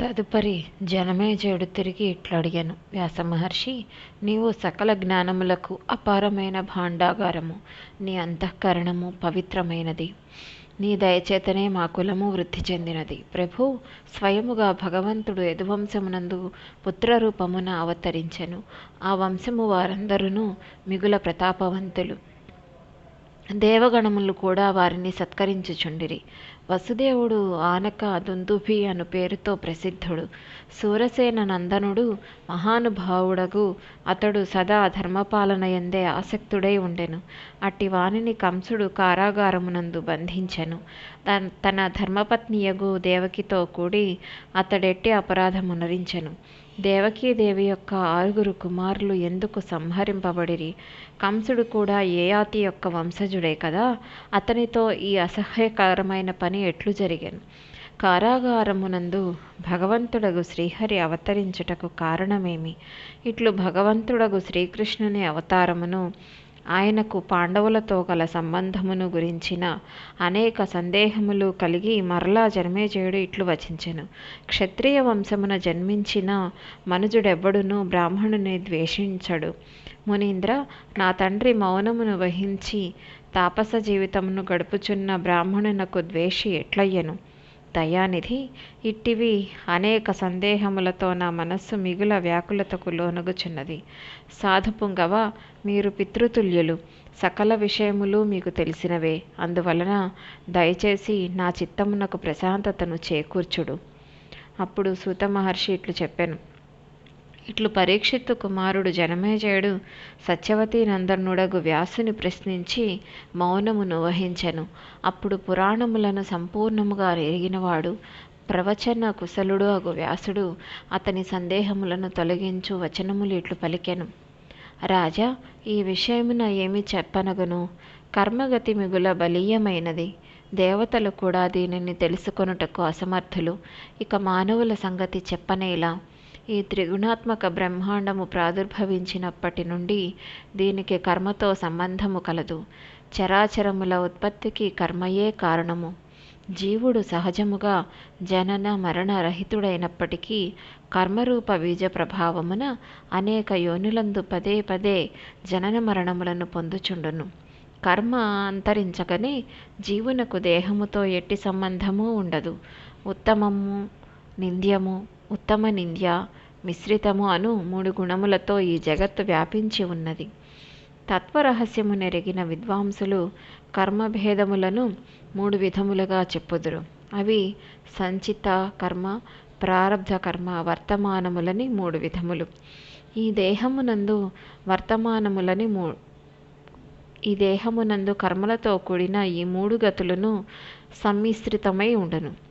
తదుపరి జనమేజయుడు తిరిగి ఇట్లడిగెను. వ్యాసమహర్షి నీవు సకల జ్ఞానములకు అపారమైన భాండాగారము. నీ అంతఃకరణము పవిత్రమైనది. నీ దయచేతనే మా కులము వృద్ధి చెందినది. ప్రభు స్వయముగా భగవంతుడు యదువంశమునందు పుత్రరూపమున అవతరించెను. ఆ వంశము వారందరూ మిగుల ప్రతాపవంతులు. దేవగణములు కూడా వారిని సత్కరించుచుండిరి. వసుదేవుడు ఆనక దుందుభి అను పేరుతో ప్రసిద్ధుడు. సూరసేన నందనుడు మహానుభావుడగు అతడు సదా ధర్మపాలన ఎందే ఆసక్తుడై ఉండెను. అట్టి వానిని కంసుడు కారాగారమునందు బంధించెను. తన ధర్మపత్నియగు దేవకితో కూడి అతడెట్టి అపరాధమునరించెను. దేవకీదేవి యొక్క ఆరుగురు కుమారులు ఎందుకు సంహరింపబడిరి? కంసుడు కూడా ఏయాతి యొక్క వంశజుడే కదా? అతనితో ఈ అసహ్యకరమైన పని ఎట్లు జరిగాను? కారాగారమునందు భగవంతుడగు శ్రీహరి అవతరించుటకు కారణమేమి? ఇట్లు భగవంతుడగు శ్రీకృష్ణుని అవతారమును ఆయనకు పాండవులతో గల సంబంధమును గురించిన అనేక సందేహములు కలిగి మరలా జన్మేజయుడు ఇట్లు వచించెను. క్షత్రియ వంశమున జన్మించిన మనుజుడెవ్వడును బ్రాహ్మణుని ద్వేషించడు. మునీంద్ర నా తండ్రి మౌనమును వహించి తాపస జీవితమును గడుపుచున్న బ్రాహ్మణునకు ద్వేషి ఎట్లయ్యను? దయానిధి ఇట్టివి అనేక సందేహములతో నా మనస్సు మిగుల వ్యాకులతకు లోనగుచున్నది. సాధుపుంగవ మీరు పితృతుల్యులు సకల విషయములు మీకు తెలిసినవే. అందువలన దయచేసి నా చిత్తమునకు ప్రశాంతతను చేకూర్చుడు. అప్పుడు సూత మహర్షి ఇట్లు చెప్పాను. ఇట్లు పరీక్షిత్తు కుమారుడు జనమేజయుడు సత్యవతి నందనుడగు వ్యాసుని ప్రశ్నించి మౌనమును వహించెను. అప్పుడు పురాణములను సంపూర్ణముగా ఎరిగినవాడు ప్రవచన కుశలుడు అగు వ్యాసుడు అతని సందేహములను తొలగించు వచనములు ఇట్లు పలికెను. రాజా ఈ విషయమున ఏమి చెప్పనగును? కర్మగతి మిగుల బలీయమైనది. దేవతలు కూడా దీనిని తెలుసుకొనుటకు అసమర్థులు. ఇక మానవుల సంగతి చెప్పనేలా? ఈ త్రిగుణాత్మక బ్రహ్మాండము ప్రాదుర్భవించినప్పటి నుండి దీనికి కర్మతో సంబంధము కలదు. చరాచరముల ఉత్పత్తికి కర్మయే కారణము. జీవుడు సహజముగా జనన మరణ రహితుడైనప్పటికీ కర్మరూప బీజ ప్రభావమున అనేక యోనులందు పదే పదే జనన మరణములను పొందుచుండును. కర్మ అంతరించగనే జీవునకు దేహముతో ఎట్టి సంబంధము ఉండదు. ఉత్తమము నింద్యము ఉత్తమ నింద్య మిశ్రితము అను మూడు గుణములతో ఈ జగత్తు వ్యాపించి ఉన్నది. తత్వరహస్యము నెరిగిన విద్వాంసులు కర్మభేదములను మూడు విధములుగా చెప్పుదురు. అవి సంచిత కర్మ ప్రారబ్ధ కర్మ వర్తమానములని మూడు విధములు. ఈ దేహమునందు వర్తమానములని మూ ఈ దేహమునందు కర్మలతో కూడిన ఈ మూడు గతులను సమ్మిశ్రితమై ఉండను.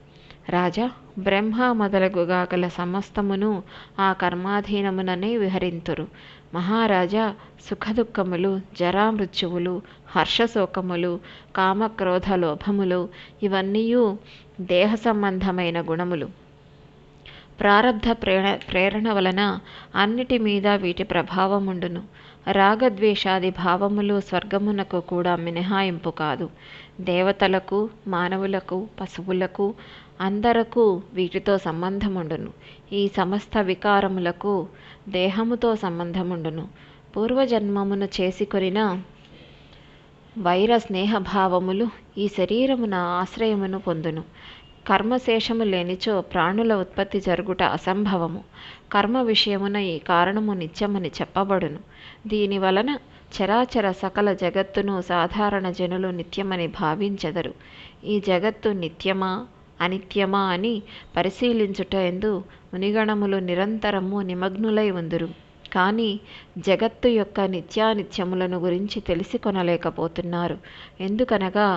రాజా బ్రహ్మ మొదలగుగా గల సమస్తమును ఆ కర్మాధీనముననే విహరింతురు. మహారాజా సుఖదుఖములు జరామృత్యువులు హర్షశోకములు కామక్రోధ లోభములు ఇవన్నీయూ దేహ సంబంధమైన గుణములు. ప్రారబ్ధ ప్రేణ ప్రేరణ వలన అన్నిటి మీద వీటి ప్రభావముండును. రాగద్వేషాది భావములు స్వర్గమునకు కూడా మినహాయింపు కాదు. దేవతలకు మానవులకు పశువులకు అందరకు వీటితో సంబంధముండును. ఈ సమస్త వికారములకు దేహముతో సంబంధముండును. పూర్వజన్మమును చేసికొనిన వైర స్నేహభావములు ఈ శరీరమున ఆశ్రయమును పొందును. కర్మశేషము లేనిచో ప్రాణుల ఉత్పత్తి జరుగుట అసంభవము. కర్మ విషయమున ఈ కారణము నిత్యమని చెప్పబడును. దీని వలన చరాచర సకల జగత్తును సాధారణ జనులు నిత్యమని భావించెదరు. ఈ జగత్తు నిత్యమా అనిత్యమా అని పరిశీలించుట ఎందు మునిగణములు నిరంతరము నిమగ్నులై ఉందురు. కానీ జగత్తు యొక్క నిత్యానిత్యములను గురించి తెలిసి కొనలేకపోతున్నారు ఎందుకనగా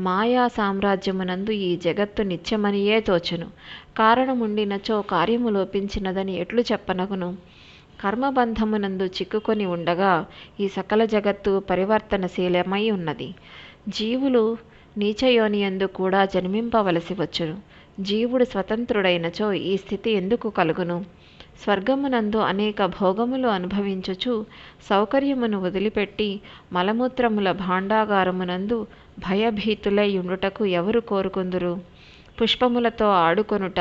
మాయా సామ్రాజ్యమునందు ఈ జగత్తు నిత్యమనియే తోచును. కారణముండినచో కార్యము లోపించినదని ఎట్లు చెప్పనగును? కర్మబంధమునందు చిక్కుకొని ఉండగా ఈ సకల జగత్తు పరివర్తనశీలమై ఉన్నది. జీవులు నీచయోనియందు కూడా జన్మింపవలసి వచ్చును. జీవుడు స్వతంత్రుడైనచో ఈ స్థితి ఎందుకు కలుగును? స్వర్గమునందు అనేక భోగములు అనుభవించుచు సౌకర్యమును వదిలిపెట్టి మలమూత్రముల భాండాగారమునందు భయభీతులై ఉండుటకు ఎవరు కోరుకుందురు? పుష్పములతో ఆడుకొనుట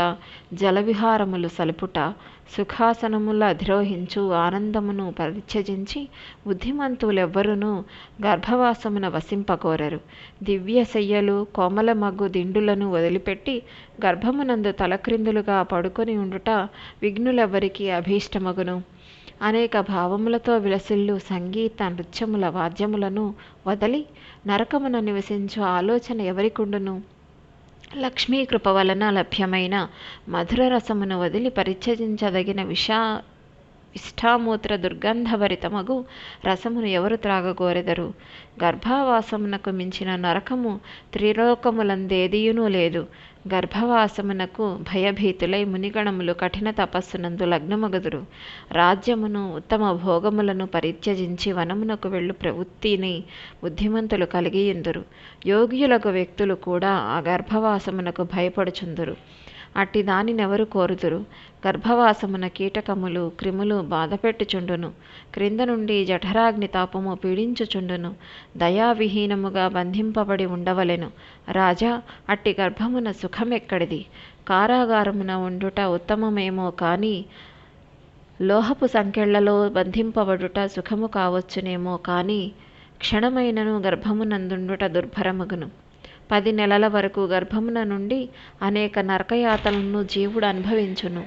జలవిహారములు సలుపుట సుఖాసనముల అధిరోహించు ఆనందమును పరిత్యజించి బుద్ధిమంతులెవ్వరునూ గర్భవాసమున వసింపకోరరు. దివ్య శయ్యలు కోమల మగ్గు దిండులను వదిలిపెట్టి గర్భమునందు తలక్రిందులుగా పడుకొని ఉండుట విఘ్నులెవ్వరికి అభీష్టమగును. అనేక భావములతో విలసిల్లు సంగీత నృత్యముల వాద్యములను వదలి నరకమున నివసించు ఆలోచన ఎవరికుండును? లక్ష్మీ కృప వలన లభ్యమైన మధుర రసమును వదిలి పరిచయించదగిన విషా ఇష్టామూత్ర దుర్గంధభరితమగు రసమును ఎవరు త్రాగగోరెదరు? గర్భావాసమునకు మించిన నరకము త్రిలోకములందేదియునూ లేదు. గర్భవాసమునకు భయభీతులై మునిగణములు కఠిన తపస్సునందు లగ్నమగుదురు. రాజ్యమును ఉత్తమ భోగములను పరిత్యజించి వనమునకు వెళ్ళు ప్రవృత్తిని బుద్ధిమంతులు కలిగియుందురు. యోగ్యులకు వ్యక్తులు కూడా ఆ గర్భవాసమునకు భయపడుచుందురు. అట్టి దానినెవరు కోరుదురు? గర్భవాసమున కీటకములు క్రిములు బాధపెట్టుచుండును. క్రింద నుండి జఠరాగ్ని తాపము పీడించుచుండును. దయావిహీనముగా బంధింపబడి ఉండవలెను. రాజా అట్టి గర్భమున సుఖమెక్కడిది? కారాగారమున ఉండుట ఉత్తమమేమో కానీ లోహపు సంఖ్యళ్ళలో బంధింపబడుట సుఖము కావచ్చునేమో కానీ క్షణమైనను గర్భమునందుండుట దుర్భరమగును. పది నెలల వరకు గర్భమున నుండి అనేక నరకయాతలను జీవుడు అనుభవించును.